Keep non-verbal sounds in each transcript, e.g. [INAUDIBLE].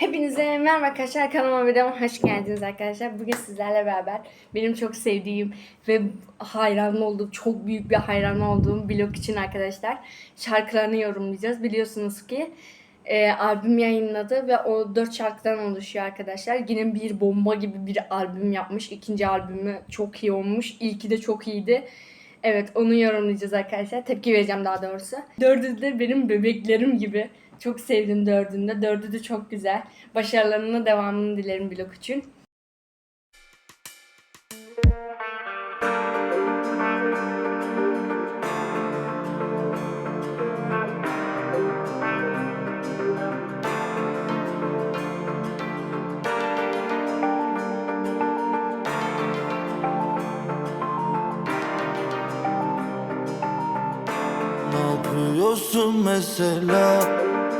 Hepinize merhaba arkadaşlar kanalıma videoma hoş geldiniz arkadaşlar. Bugün sizlerle beraber benim çok sevdiğim ve hayran olduğum, çok büyük bir hayran olduğum blog için arkadaşlar şarkılarını yorumlayacağız. Biliyorsunuz ki e, albüm yayınladı ve o dört şarkıdan oluşuyor arkadaşlar. Yine bir bomba gibi bir albüm yapmış. İkinci albümü çok iyi olmuş. İlki de çok iyiydi. Evet onu yorumlayacağız arkadaşlar. Tepki vereceğim daha doğrusu. Dördü de benim bebeklerim gibi. Çok sevdim dördünde. Dördü de çok güzel. Başarılarının devamını dilerim blog için. Yapıyorsun mesela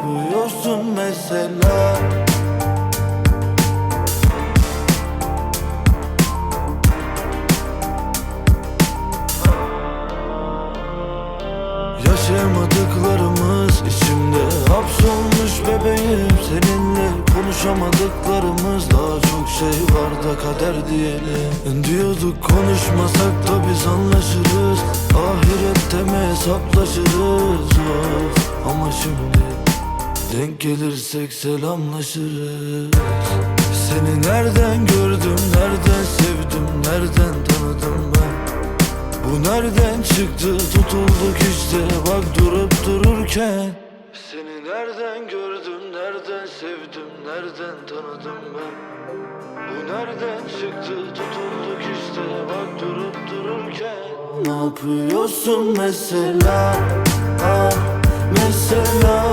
yapıyorsun mesela. Yaşayamadıklarımız içimde hapsolmuş bebeğim. Seninle konuşamadıklarımız daha çok şey var da kader diyelim. Diyorduk konuşmasak da biz anlaşırız. Ahirette mi hesaplaşırız? Of. Ama şimdi denk gelirsek selamlaşırız. Seni nereden gördüm, nereden sevdim, nereden tanıdım ben? Bu nereden çıktı? Tutulduk işte bak durup dururken. Seni nereden gördüm nereden sevdim nereden tanıdım ben? Bu nereden çıktı? Tutulduk işte bak durup dururken. Ne yapıyorsun mesela? Ah mesela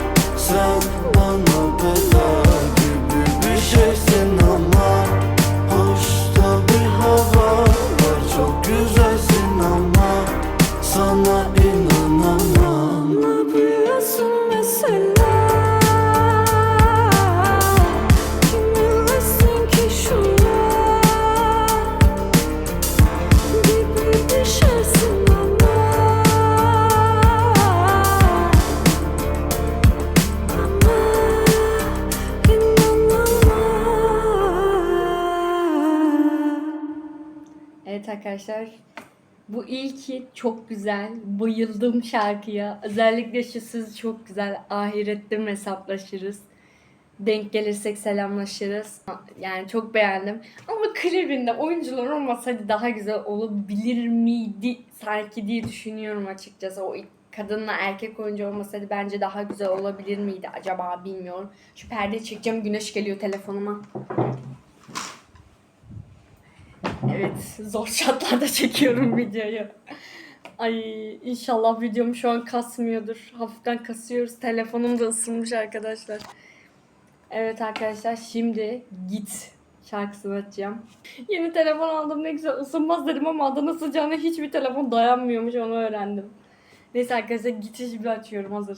arkadaşlar bu ilki çok güzel. Bayıldım şarkıya. Özellikle şu söz çok güzel. Ahirette hesaplaşırız. Denk gelirsek selamlaşırız. Yani çok beğendim. Ama klibinde oyuncular olmasaydı daha güzel olabilir miydi sanki diye düşünüyorum açıkçası. O kadınla erkek oyuncu olmasaydı bence daha güzel olabilir miydi acaba bilmiyorum. Şu perdeyi çekeceğim. Güneş geliyor telefonuma. Evet, zor şartlarda çekiyorum [LAUGHS] videoyu. Ay inşallah videom şu an kasmıyordur. Hafiften kasıyoruz. Telefonum da ısınmış arkadaşlar. Evet arkadaşlar şimdi git şarkısını açacağım. Yeni telefon aldım ne güzel ısınmaz dedim ama adına sıcağına hiçbir telefon dayanmıyormuş onu öğrendim. Neyse arkadaşlar giti şimdi açıyorum hazır.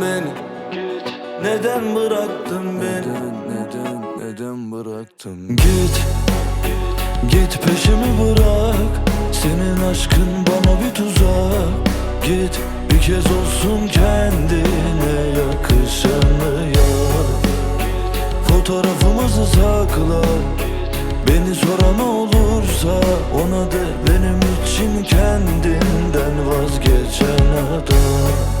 beni Neden bıraktın beni? Neden neden bıraktın? Git Git peşimi bırak. Senin aşkın bana bir tuzak. Git bir kez olsun kendine yakışanı yap Fotoğrafımızı sakla. Beni soran olursa ona de benim için kendinden vazgeçen adam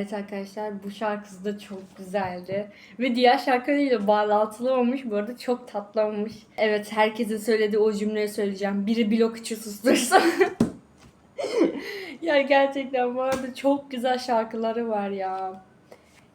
Evet arkadaşlar bu şarkısı da çok güzeldi. Ve diğer şarkılarıyla bağlantılı olmuş. Bu arada çok tatlı olmuş. Evet herkesin söylediği o cümleyi söyleyeceğim. Biri blok içi sustursa. [LAUGHS] ya gerçekten bu arada çok güzel şarkıları var ya.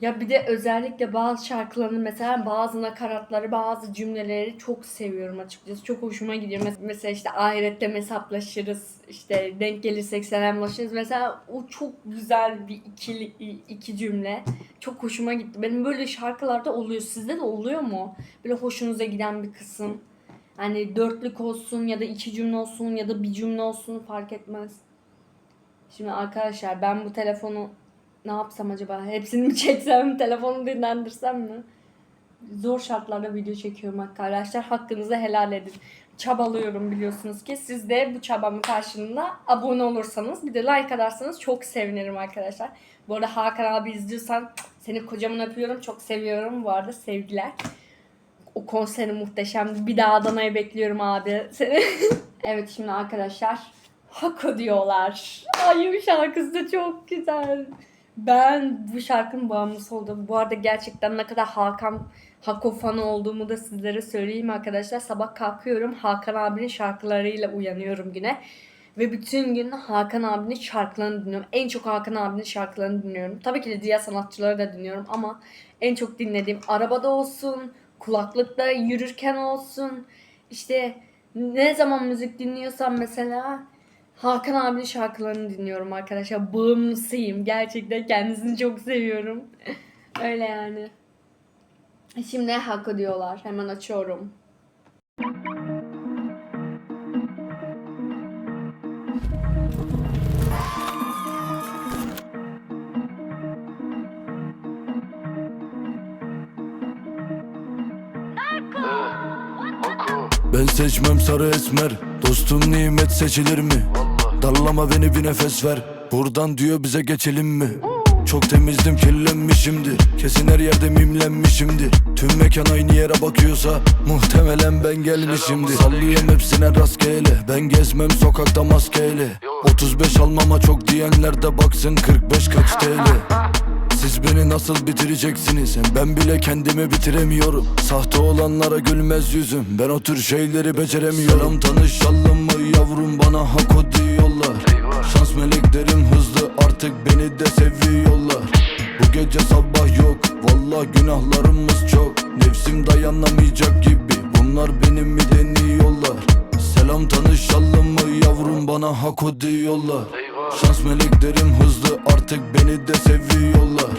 Ya bir de özellikle bazı şarkılarını mesela bazı nakaratları, bazı cümleleri çok seviyorum açıkçası. Çok hoşuma gidiyor. Mes- Mesela işte ahirette mesaplaşırız, işte denk gelirsek selamlaşırız. Mesela o çok güzel bir ikili iki cümle. Çok hoşuma gitti. Benim böyle şarkılarda oluyor. Sizde de oluyor mu? Böyle hoşunuza giden bir kısım. Hani dörtlük olsun ya da iki cümle olsun ya da bir cümle olsun fark etmez. Şimdi arkadaşlar ben bu telefonu ne yapsam acaba? Hepsini mi [LAUGHS] çeksem, telefonu dinlendirsem mi? Zor şartlarda video çekiyorum arkadaşlar. Hakkınızı helal edin. Çabalıyorum biliyorsunuz ki. Siz de bu çabamın karşılığında abone olursanız bir de like atarsanız çok sevinirim arkadaşlar. Bu arada Hakan abi izliyorsan seni kocaman öpüyorum. Çok seviyorum bu arada sevgiler. O konseri muhteşemdi. Bir daha Adana'yı bekliyorum abi seni. [LAUGHS] evet şimdi arkadaşlar Hako diyorlar. Ay şarkısı da çok güzel. Ben bu şarkının bağımlısı oldum. Bu arada gerçekten ne kadar Hakan Hako fanı olduğumu da sizlere söyleyeyim arkadaşlar. Sabah kalkıyorum Hakan abinin şarkılarıyla uyanıyorum güne. Ve bütün gün Hakan abinin şarkılarını dinliyorum. En çok Hakan abinin şarkılarını dinliyorum. Tabii ki de diğer sanatçıları da dinliyorum ama en çok dinlediğim arabada olsun, kulaklıkta yürürken olsun. İşte ne zaman müzik dinliyorsam mesela Hakan abinin şarkılarını dinliyorum arkadaşlar. Bağımlısıyım. Gerçekten kendisini çok seviyorum. [LAUGHS] Öyle yani. Şimdi Hako diyorlar. Hemen açıyorum. Ben seçmem sarı esmer. Dostum nimet seçilir mi? Darlama beni bir nefes ver. Buradan diyor bize geçelim mi? Çok temizdim kirlenmişimdir. Kesin her yerde mimlenmişimdir. Tüm mekan aynı yere bakıyorsa Muhtemelen ben gelmişimdir. Sallıyorum hepsine rastgele. Ben gezmem sokakta maskeyle. 35 almama çok diyenler de baksın 45 kaç TL siz beni nasıl bitireceksiniz? Ben bile kendimi bitiremiyorum. Sahte olanlara gülmez yüzüm. Ben o tür şeyleri beceremiyorum. Selam tanışalım mı yavrum? Bana hako diyorlar. Şans meleklerim hızlı artık beni de seviyorlar. Bu gece sabah yok. Vallahi günahlarımız çok. Nefsim dayanamayacak gibi. Bunlar benim mi deniyorlar? Selam tanışalım mı yavrum? Bana hak o diyorlar Şans meleklerim hızlı artık beni de seviyorlar.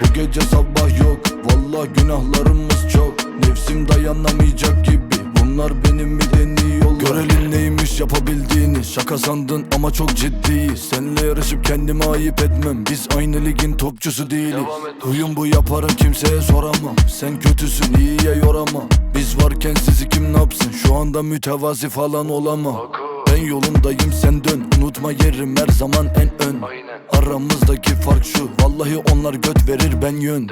Bu gece sabah yok Vallahi günahlarımız çok. Nefsim dayanamayacak gibi Bunlar benim mi deniyorlar? Görelim neymiş yapabildiğini Şaka sandın ama çok ciddi. Seninle yarışıp kendime ayıp etmem Biz aynı ligin topçusu değiliz. Huyum bu yaparım kimseye soramam. Sen kötüsün iyiye yoramam. Biz varken sizi kim ne yapsın Şu anda mütevazi falan olamam yolundayım sen dön. Unutma yerim her zaman en ön. Aramızdaki fark şu. Vallahi onlar göt verir ben yön.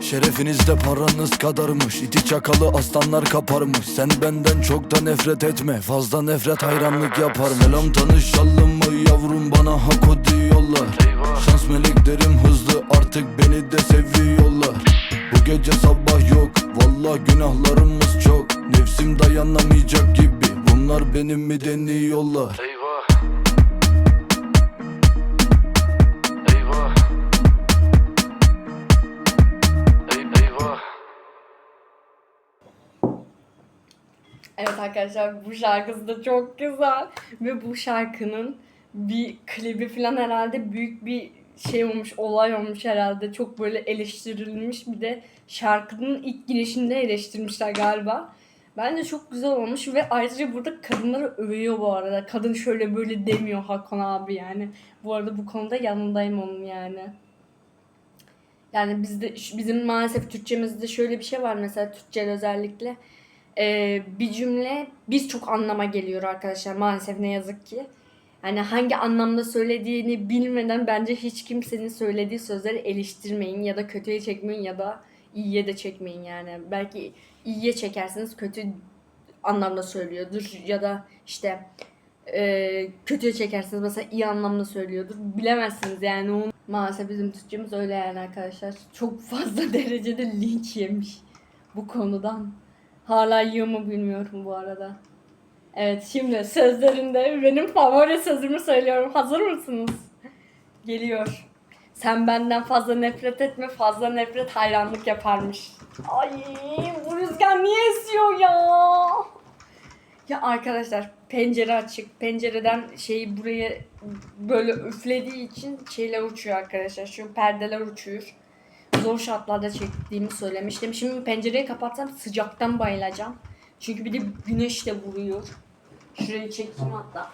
Şerefinizde paranız kadarmış. İti çakalı aslanlar kaparmış. Sen benden çok da nefret etme. Fazla nefret hayranlık yapar. Selam tanışalım mı yavrum? Bana hak o diyorlar. Şans meleklerim hızlı. Artık beni de seviyorlar. Bu gece sabah yok. Vallahi günahlarımız çok. Nefsim dayanamayacak gibi Bunlar benim mi deniyorlar Eyvah. Eyvah. Ey eyvah. Evet arkadaşlar bu şarkısı da çok güzel ve bu şarkının bir klibi falan herhalde büyük bir şey olmuş, olay olmuş herhalde. Çok böyle eleştirilmiş. Bir de şarkının ilk girişinde eleştirmişler galiba. Bence çok güzel olmuş ve ayrıca burada kadınları övüyor bu arada. Kadın şöyle böyle demiyor Hakan abi yani. Bu arada bu konuda yanındayım onun yani. Yani bizde bizim maalesef Türkçemizde şöyle bir şey var mesela Türkçe özellikle. Ee, bir cümle birçok anlama geliyor arkadaşlar maalesef ne yazık ki. Yani hangi anlamda söylediğini bilmeden bence hiç kimsenin söylediği sözleri eleştirmeyin ya da kötüye çekmeyin ya da iyiye de çekmeyin yani. Belki iyiye çekersiniz kötü anlamda söylüyordur ya da işte e, kötüye çekersiniz mesela iyi anlamda söylüyordur. Bilemezsiniz yani onu. Maalesef bizim Türkçemiz öyle yani arkadaşlar. Çok fazla [LAUGHS] derecede linç yemiş bu konudan. Hala yiyor mu bilmiyorum bu arada. Evet şimdi sözlerinde benim favori sözümü söylüyorum. Hazır mısınız? Geliyor. Sen benden fazla nefret etme, fazla nefret hayranlık yaparmış. Ay bu rüzgar niye esiyor ya? Ya arkadaşlar pencere açık. Pencereden şeyi buraya böyle üflediği için şeyler uçuyor arkadaşlar. Şu perdeler uçuyor. Zor şartlarda çektiğimi söylemiştim. Şimdi pencereyi kapatsam sıcaktan bayılacağım. Çünkü bir de güneş de vuruyor. Şurayı çekeyim hatta.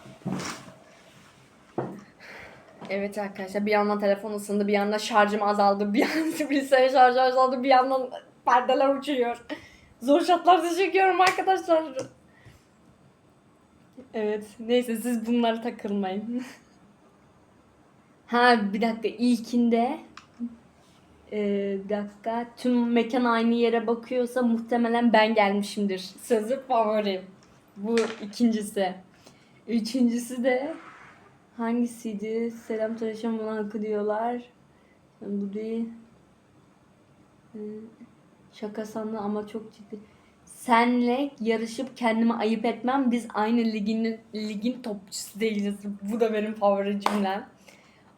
Evet arkadaşlar bir yandan telefon ısındı, bir yandan şarjım azaldı, bir yandan [LAUGHS] bilgisayar şarjı azaldı, bir yandan perdeler uçuyor. Zor şartlarda çekiyorum arkadaşlar. Evet neyse siz bunlara takılmayın. [LAUGHS] ha bir dakika ilkinde ee, bir dakika tüm mekan aynı yere bakıyorsa muhtemelen ben gelmişimdir. Sözü favorim. Bu ikincisi. Üçüncüsü de hangisiydi? Selam Tanışan bana hakkı diyorlar. Bu değil. Şaka sandı ama çok ciddi. Senle yarışıp kendimi ayıp etmem. Biz aynı ligin ligin topçusu değiliz. Bu da benim favori cümlem.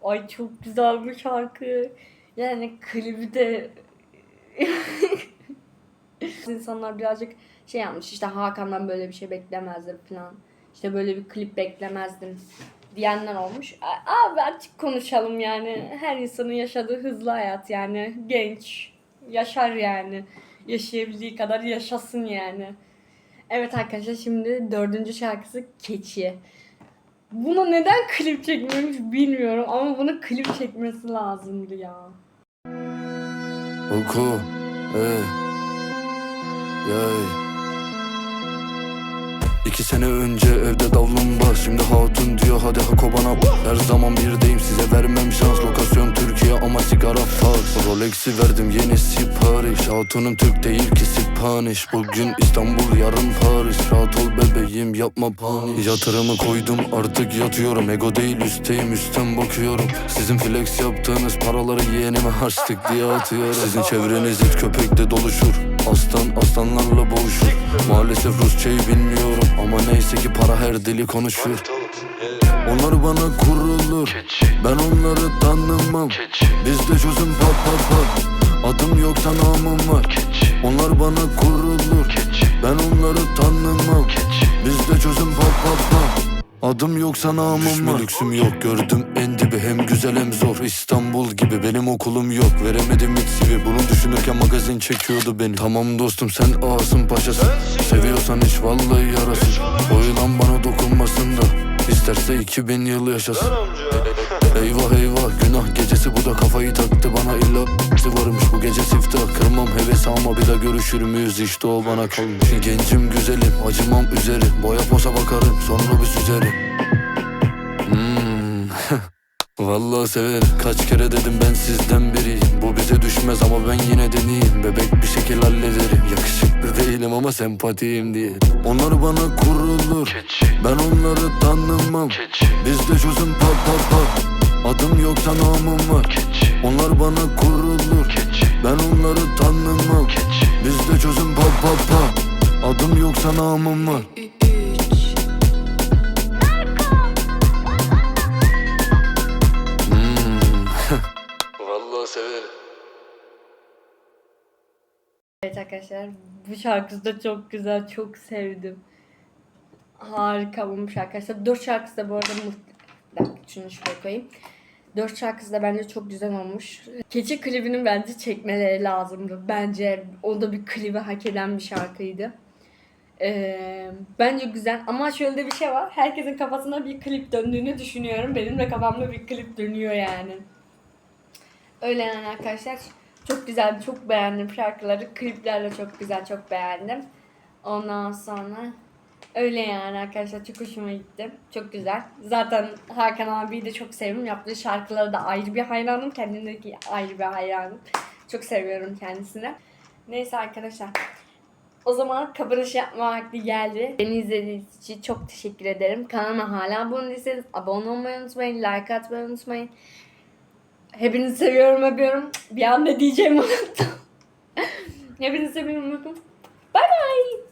Ay çok güzel bu şarkı. Yani klibi de [LAUGHS] insanlar birazcık şey yapmış işte Hakan'dan böyle bir şey beklemezdim falan. İşte böyle bir klip beklemezdim diyenler olmuş. Abi açık konuşalım yani. Her insanın yaşadığı hızlı hayat yani. Genç. Yaşar yani. Yaşayabildiği kadar yaşasın yani. Evet arkadaşlar şimdi dördüncü şarkısı Keçi. Buna neden klip çekmemiş bilmiyorum ama bunu klip çekmesi lazımdı ya. Oku, ey, yay İki sene önce evde davlumbaz Şimdi hatun diyor hadi hako bana. Her zaman birdeyim size vermem şans. Lokasyon Türkiye ama sigara faz Rolex'i verdim yeni sipariş. Hatunum Türk değil ki Spanish. Bugün İstanbul yarın Paris. Rahat ol bebeğim yapma panik Yatırımı koydum artık yatıyorum. Ego değil üstteyim üstten bakıyorum. Sizin flex yaptığınız paraları yeğenime harçlık diye atıyorum. Sizin çevreniz it köpekle doluşur Aslan aslanlarla boğuşur. Maalesef Rusçayı bilmiyorum. Ama neyse ki para her dili konuşur. Onlar bana kurulur. Ben onları tanımam. Bizde çözüm pat pat pat. Adım yoksa namım var. Onlar bana kurulur. Ben onları tanımam. Bizde çözüm pat pat pat Adım yoksa namım var. lüksüm yok gördüm en dibi. Hem güzel hem zor İstanbul gibi. Benim okulum yok veremedim hiç CV Bunu düşünürken magazin çekiyordu beni. Tamam dostum sen ağasın paşasın. Seviyorsan hiç vallahi yarasın. O yılan bana dokunmasın da. İsterse 2000 yıl yaşasın Eyvah eyvah. Günah gecesi bu da kafayı taktı bana. İlla varmış bu gece siftah. Kırmam hevesi ama bir daha görüşür müyüz? İşte o bana kalmış. Gencim güzelim acımam üzeri. Boya posa bakarım sonra bir süzerim. Hmm. [LAUGHS] Vallahi severim. Kaç kere dedim ben sizden biriyim. Bu bize düşmez ama ben yine deneyeyim Bebek bir şekil hallederim. Yakışıklı değilim ama sempatiyim diye Onlar bana kurulur. Keçi. Ben onları tanımam. Keçi. Bizde çözüm pat pat pat Adım yoksa namım var Keçi Onlar bana kurulur Keçi Ben onları tanımam Keçi Bizde çözüm pat pat pat Adım yoksa namım var Hmm. [LAUGHS] Evet arkadaşlar bu şarkısı da çok güzel çok sevdim. Harika olmuş arkadaşlar. Dört şarkısı da bu arada muht- Dakika şunu şuraya koyayım. Dört şarkısı da bence çok güzel olmuş. Keçi klibinin bence çekmeleri lazımdı. Bence o da bir klibi hak eden bir şarkıydı. Ee, bence güzel ama şöyle de bir şey var. Herkesin kafasına bir klip döndüğünü düşünüyorum. Benim de kafamda bir klip dönüyor yani. Öyle yani arkadaşlar. Çok güzel, çok beğendim şarkıları. Klipler de çok güzel, çok beğendim. Ondan sonra öyle yani arkadaşlar çok hoşuma gitti. Çok güzel. Zaten Hakan abiyi de çok seviyorum. Yaptığı şarkıları da ayrı bir hayranım. Kendimdeki ayrı bir hayranım. Çok seviyorum kendisini. Neyse arkadaşlar. O zaman kapanış yapma vakti geldi. Beni izlediğiniz için çok teşekkür ederim. Kanalıma hala abone değilseniz abone olmayı unutmayın. Like atmayı unutmayın. Hepinizi seviyorum öpüyorum. Bir an ne diyeceğimi unuttum. [LAUGHS] Hepinizi seviyorum öpüyorum. Bay bay.